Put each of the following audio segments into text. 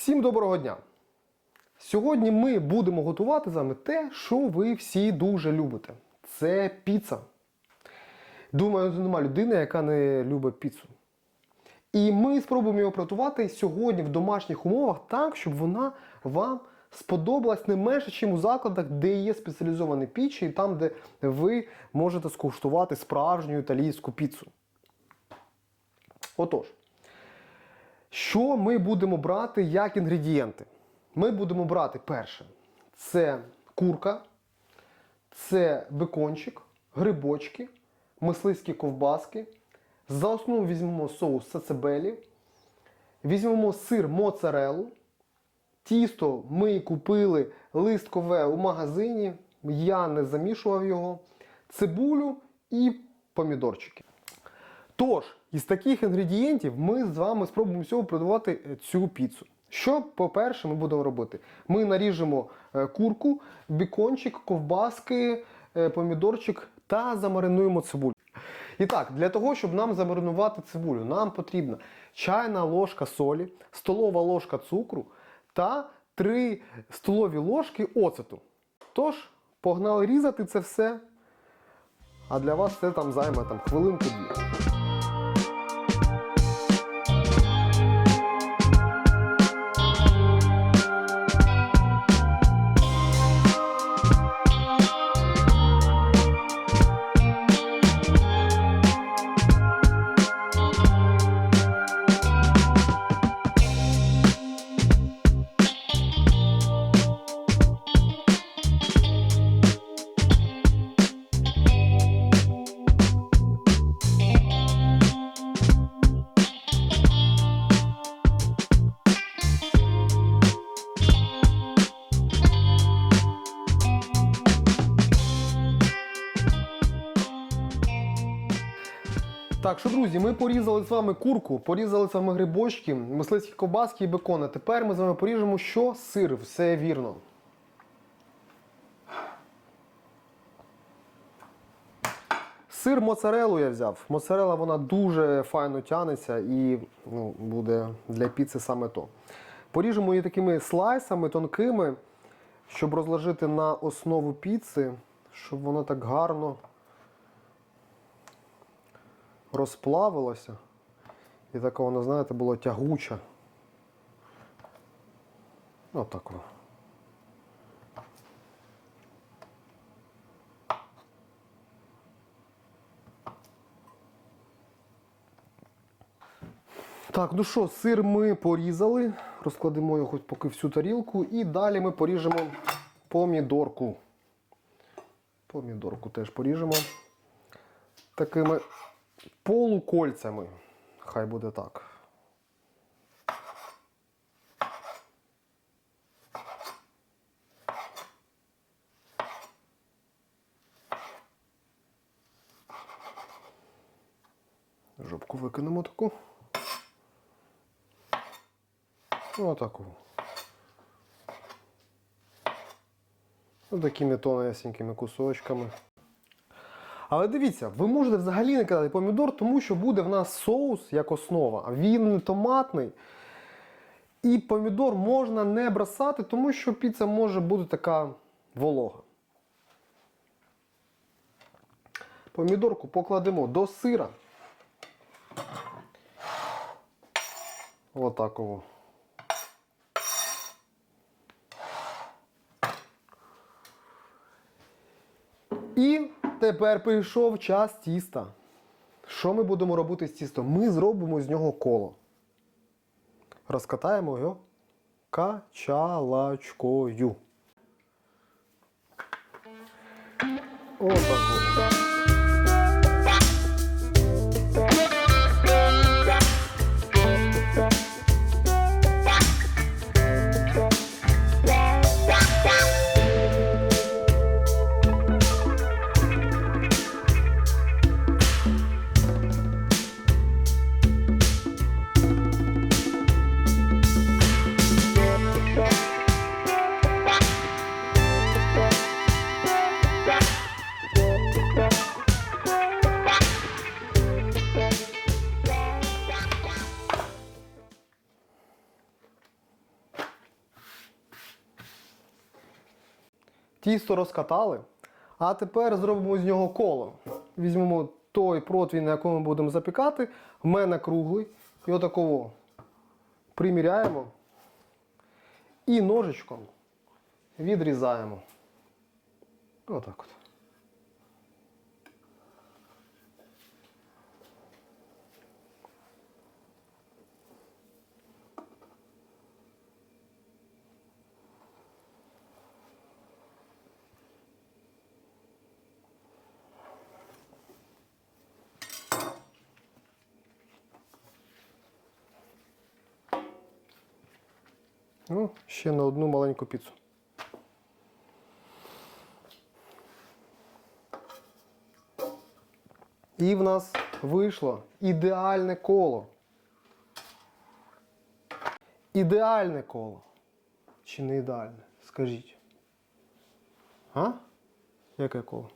Всім доброго дня! Сьогодні ми будемо готувати з вами те, що ви всі дуже любите. Це піца. Думаю, нема людини, яка не любить піцу. І ми спробуємо його приготувати сьогодні в домашніх умовах так, щоб вона вам сподобалась не менше, ніж у закладах, де є спеціалізовані пічі, і там, де ви можете скуштувати справжню італійську піцу. Отож, що ми будемо брати як інгредієнти? Ми будемо брати перше: це курка, це бекончик, грибочки, мисливські ковбаски. За основу візьмемо соус сацебелі, візьмемо сир моцарелу. Тісто ми купили листкове у магазині, я не замішував його, цибулю і помідорчики. Тож, із таких інгредієнтів ми з вами спробуємо сьогодні приготувати цю піцу. Що, по-перше, ми будемо робити? Ми наріжемо е, курку, бікончик, ковбаски, е, помідорчик та замаринуємо цибулю. І так, для того, щоб нам замаринувати цибулю, нам потрібна чайна ложка солі, столова ложка цукру та 3 столові ложки оцету. Тож, погнали різати це все. А для вас це там займе там, хвилинку-дві. Так, що, друзі, ми порізали з вами курку, порізали з вами грибочки, мисливські ковбаски і бекони. Тепер ми з вами поріжемо що? Сир, все вірно. Сир моцарелу я взяв. Моцарела вона дуже файно тянеться і ну, буде для піци саме то. Поріжемо її такими слайсами тонкими, щоб розложити на основу піци, щоб воно так гарно розплавилося. І така вона, знаєте, була тягуча. Отак воно. Так, ну що, сир ми порізали, розкладемо його поки всю тарілку і далі ми поріжемо помідорку. Помідорку теж поріжемо такими полукольцями. Хай буде так. Жопку викинемо таку. Отаку. Ось такими тонесенькими кусочками. Але дивіться, ви можете взагалі не кидати помідор, тому що буде в нас соус як основа. Він не томатний. І помідор можна не бросати, тому що піца може бути така волога. Помідорку покладемо до сира. Отаково. І тепер прийшов час тіста. Що ми будемо робити з тістом? Ми зробимо з нього коло. Розкатаємо його качалачкою. Отак. Тісто розкатали. А тепер зробимо з нього коло. Візьмемо той противень, на якому будемо запікати. В мене круглий. І отаково приміряємо. І ножичком відрізаємо. Отак от. Ну, ще на одну маленьку піцу. І в нас вийшло ідеальне коло. Ідеальне коло. Чи не ідеальне? Скажіть. А? Яке коло?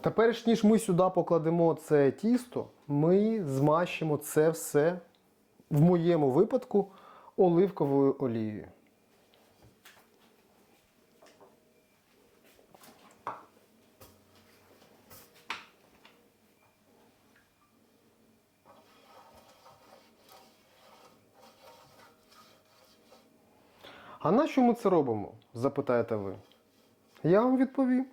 Тепер ж ніж ми сюди покладемо це тісто, ми змащимо це все в моєму випадку оливковою олією. А на що ми це робимо? запитаєте ви. Я вам відповім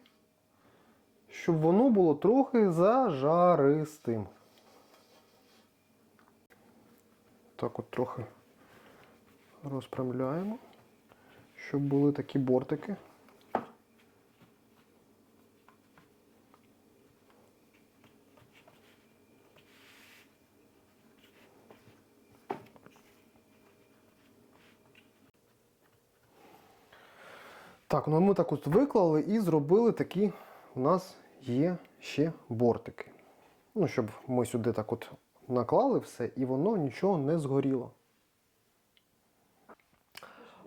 щоб воно було трохи зажаристим. Так от трохи розпрямляємо, щоб були такі бортики. Так, ну ми так от виклали і зробили такі у нас є ще бортики. Ну, щоб ми сюди так от наклали все і воно нічого не згоріло.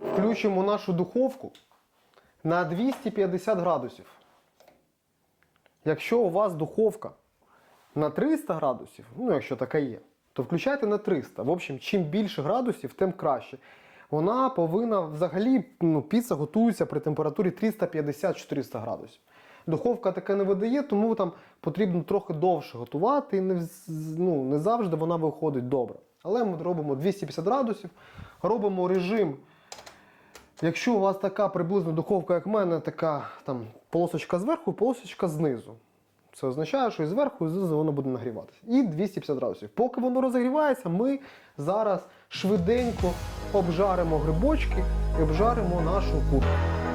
Включимо нашу духовку на 250 градусів. Якщо у вас духовка на 300 градусів, ну якщо така є, то включайте на 300. В общем, чим більше градусів, тим краще. Вона повинна взагалі, ну, піца готується при температурі 350-400 градусів. Духовка таке не видає, тому там потрібно трохи довше готувати, і не, ну, не завжди вона виходить добре. Але ми робимо 250 градусів, робимо режим. Якщо у вас така приблизно духовка, як в мене, така там полосочка зверху, полосочка знизу. Це означає, що і зверху, і знизу воно буде нагріватися. І 250 градусів. Поки воно розігрівається, ми зараз швиденько обжаримо грибочки і обжаримо нашу курку.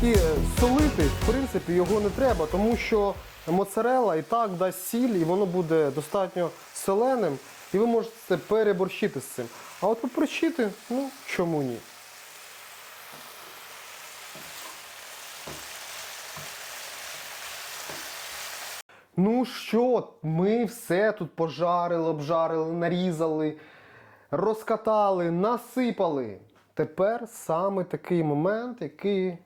Тільки е, солити, в принципі, його не треба, тому що моцарела і так дасть сіль, і воно буде достатньо соленим, і ви можете переборщити з цим. А от поперчити, ну чому ні? Ну що, ми все тут пожарили, обжарили, нарізали, розкатали, насипали. Тепер саме такий момент, який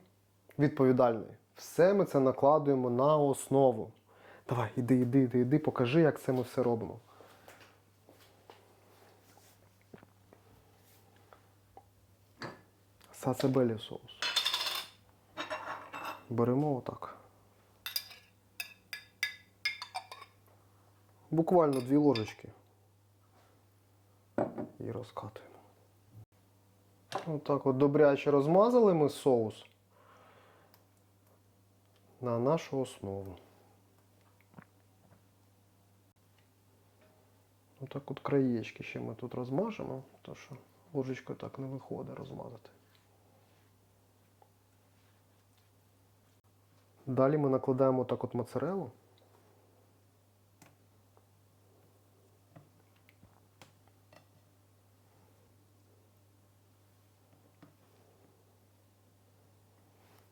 відповідальний. Все ми це накладуємо на основу. Давай, іди, іди, іди, іди, покажи, як це ми все робимо. Сацебелі соус. Беремо отак. Буквально дві ложечки. І розкатуємо. Отак от добряче розмазали ми соус на нашу основу. Ну, Отак от краєчки ще ми тут розмажемо, тому що ложечкою так не виходить розмазати. Далі ми накладаємо так от моцарелу.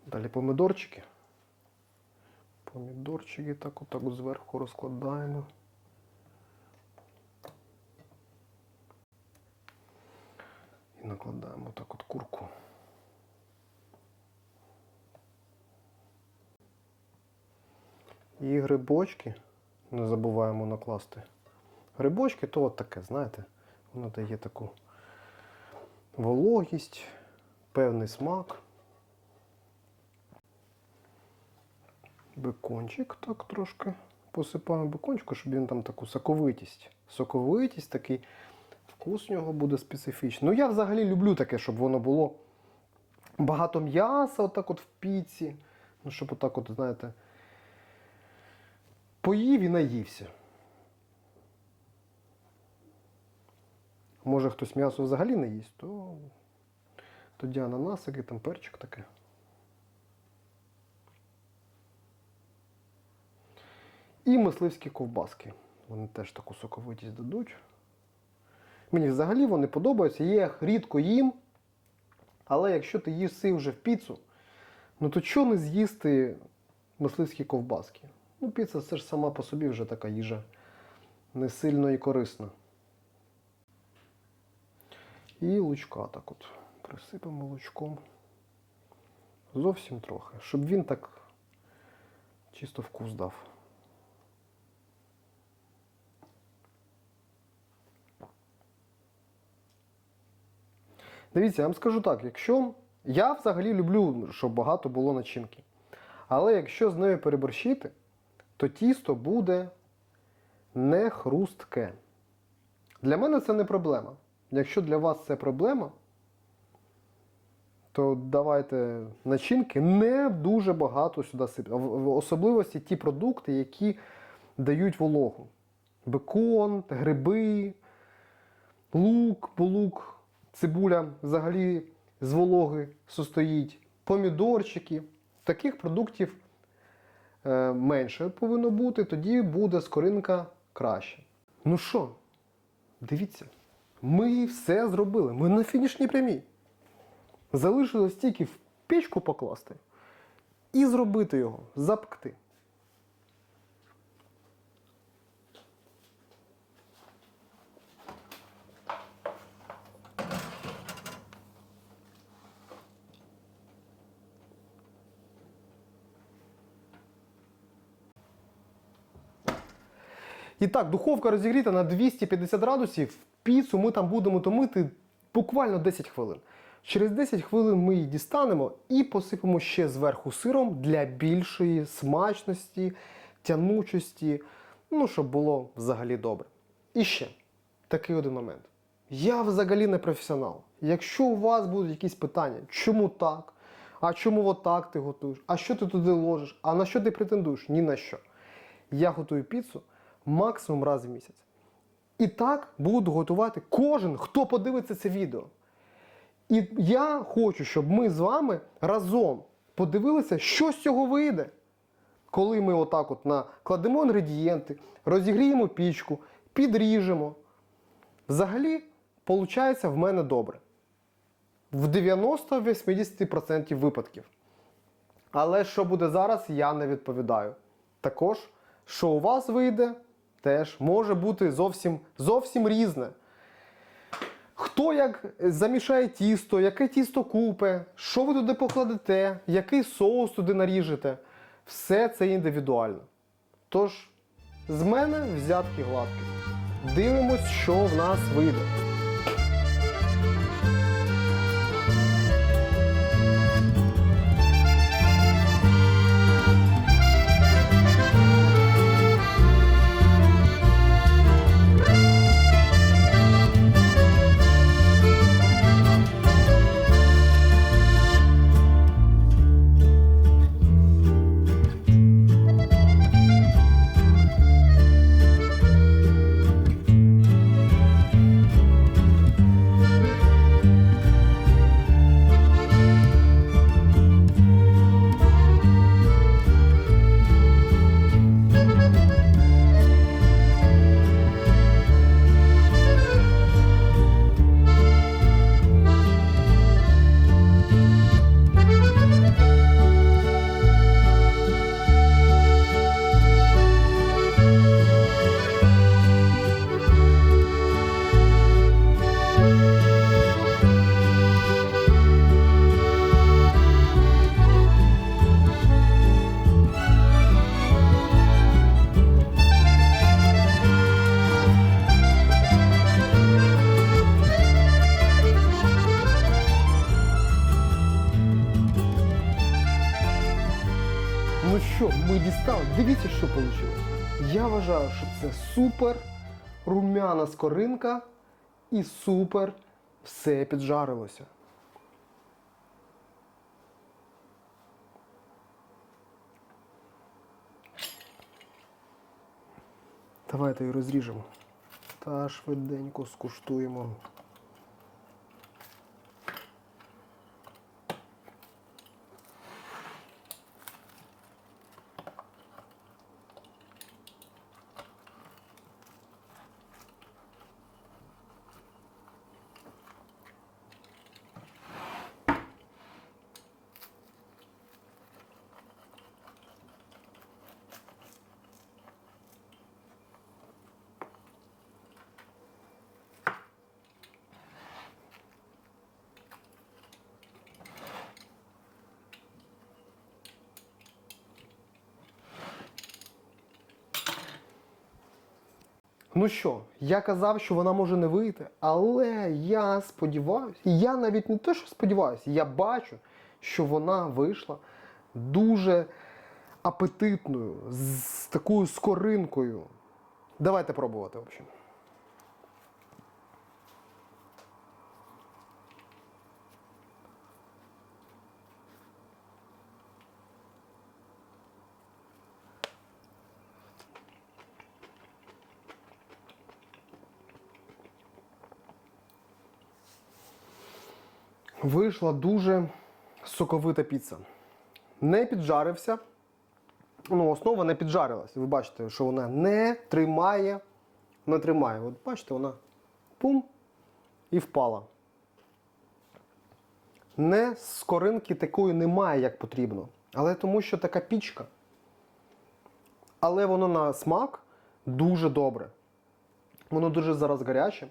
Далі помидорчики. Помідорчики так отак зверху розкладаємо. І накладаємо так от курку. І грибочки не забуваємо накласти. Грибочки то от таке, знаєте, воно дає таку вологість, певний смак. Бекончик так трошки посипаємо бекончику, щоб він там таку соковитість. Соковитість, такий вкус у нього буде специфічний. Ну я взагалі люблю таке, щоб воно було багато м'яса, отак от в піці. Ну, щоб отак, от, знаєте, поїв і наївся. Може хтось м'ясо взагалі не їсть, то тоді ананасики, там перчик таке. І мисливські ковбаски. Вони теж таку соковитість дадуть. Мені взагалі вони подобаються. Я їх рідко їм. Але якщо ти їси вже в піцу, ну то чого не з'їсти мисливські ковбаски? Ну, піца це ж сама по собі вже така їжа не сильно і корисна. І лучка так от присипемо лучком. Зовсім трохи, щоб він так чисто вкус дав. Дивіться, я вам скажу так, якщо я взагалі люблю, щоб багато було начинки. Але якщо з нею переборщити, то тісто буде не хрустке. Для мене це не проблема. Якщо для вас це проблема, то давайте начинки не дуже багато сюди сипати. В особливості ті продукти, які дають вологу. Бекон, гриби, лук, бо лук, цибуля взагалі з вологи состоїть, помідорчики. Таких продуктів е, менше повинно бути, тоді буде скоринка краще. Ну що, дивіться, ми все зробили. Ми на фінішній прямій. Залишилось тільки в печку покласти і зробити його, запекти. І так, духовка розігріта на 250 градусів. Піцу ми там будемо томити буквально 10 хвилин. Через 10 хвилин ми її дістанемо і посипемо ще зверху сиром для більшої смачності, тянучості, ну, щоб було взагалі добре. І ще такий один момент. Я взагалі не професіонал. Якщо у вас будуть якісь питання, чому так? А чому отак ти готуєш? А що ти туди ложиш? А на що ти претендуєш? Ні на що. Я готую піцу максимум раз в місяць. І так буду готувати кожен, хто подивиться це відео. І я хочу, щоб ми з вами разом подивилися, що з цього вийде. Коли ми отак от накладемо інгредієнти, розігріємо пічку, підріжемо. Взагалі, виходить в мене добре. В 90-80% випадків. Але що буде зараз, я не відповідаю. Також, що у вас вийде, теж може бути зовсім, зовсім різне. Хто як замішає тісто, яке тісто купе, що ви туди покладете, який соус туди наріжете, все це індивідуально. Тож, з мене взятки гладкі. Дивимось, що в нас вийде. Вважаю, що це супер румяна скоринка і супер все піджарилося. Давайте її розріжемо. Та швиденько скуштуємо. Ну що, я казав, що вона може не вийти, але я сподіваюся, і я навіть не те, що сподіваюся, я бачу, що вона вийшла дуже апетитною, з такою скоринкою. Давайте пробувати, в общем. Вийшла дуже соковита піца. Не піджарився. Ну, основа не піджарилась. Ви бачите, що вона не тримає, не тримає. От бачите, вона пум і впала. Не скоринки такої немає, як потрібно. Але тому що така пічка. Але воно на смак дуже добре. Воно дуже зараз гаряче.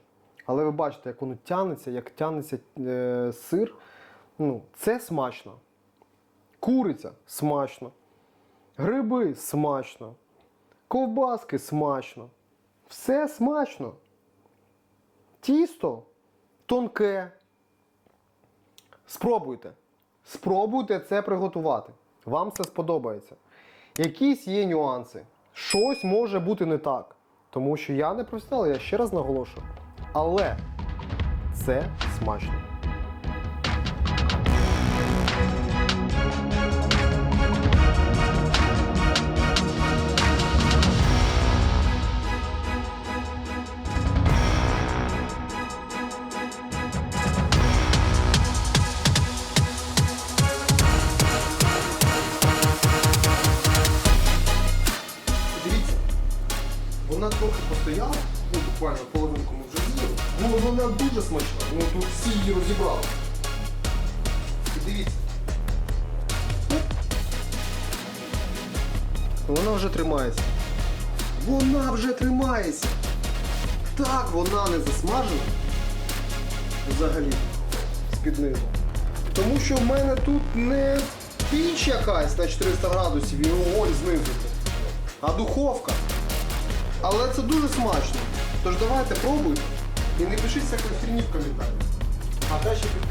Але ви бачите, як воно тянеться, як тянеться е, сир. Ну, це смачно. Куриця смачно. Гриби смачно. Ковбаски смачно. Все смачно. Тісто тонке. Спробуйте. Спробуйте це приготувати. Вам це сподобається. Якісь є нюанси. Щось може бути не так. Тому що я не професіонал, я ще раз наголошую. Але це смачно. Тримається. Вона вже тримається. Так, вона не засмажена. Взагалі. З-під низу. Тому що в мене тут не піч якась на 400 градусів і вогонь знизу, а духовка. Але це дуже смачно. Тож давайте пробуйте і не пишіть всякої хрені в коментарях. А підписуйтесь.